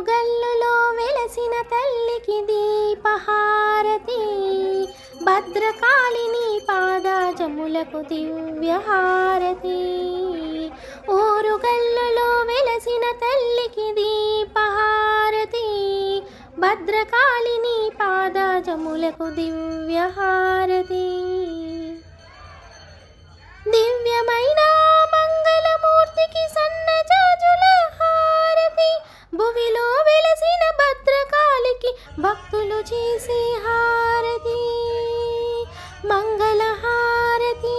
గల్లులో వెలసిన తల్లికి దీపహారతి. భద్రకాళిని పాదాజములకు దివ్యహారతి. ఊరుగల్లులో వెలసిన తల్లికి దీపహారతి. భద్రకాళిని పాదాజములకు దివ్యహారతి. దివ్యమై భక్తులు చేసే హారతి మంగళ హారతి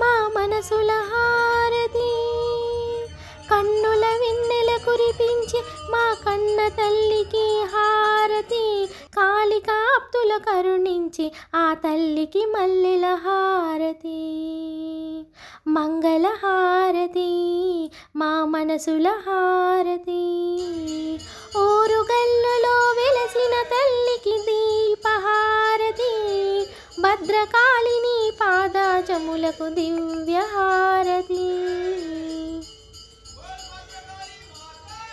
మా మనసుల హారతి. కన్నుల వెన్నెల కురిపించి మా కన్న తల్లికి హారతి. కాళికాప్తుల కరుణించి ఆ తల్లికి మల్లెల హారతి. మంగళ హారతి మా మనసుల హారతి. పాదాచములకు దివ్యహారతి.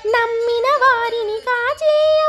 నమ్మిన వారిని కాచే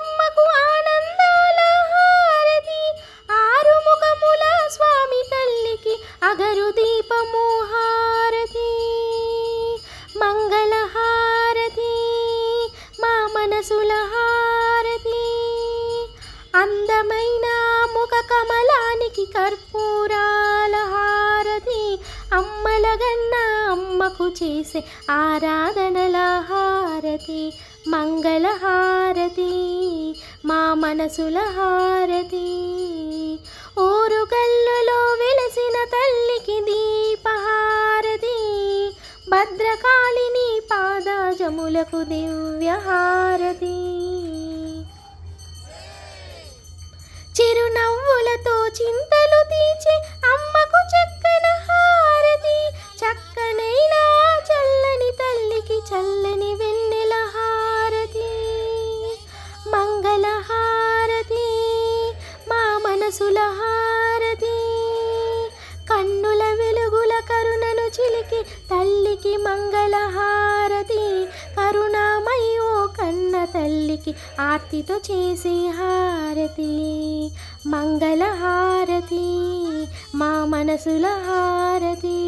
అమ్మలగన్న అమ్మకు చేసే ఆరాధనల హారతి మంగళ హారతి మా మనసుల హారతి ఓరుగల్లులో వెలసిన తల్లికి దీపహారతి భద్రకాళిని పాదాజములకు దివ్యహారతి. చిరునవ్వులతో చింతలు తీచి మంగళహారతి మంగళ హారతి కరుణామయో కన్న తల్లికి ఆర్తితో చేసే హారతి. మంగళ హారతి మా మనసుల హారతి.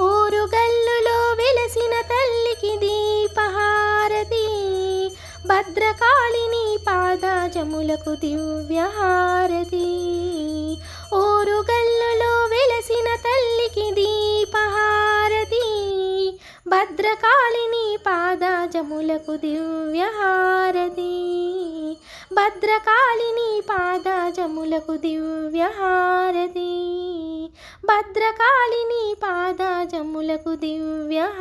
ఓరుగల్లులో వెలసిన తల్లికి దీపహారతి. భద్రకాళిని పాదాజములకు దివ్యహారతి. ఓరుగల్లులో భద్రకాళిని పాదాజములకు దివ్యహారతి. భద్రకాళిని పాదాజములకు దివ్యహారతి. భద్రకాళిని పాదాజములకు దివ్యహారతి.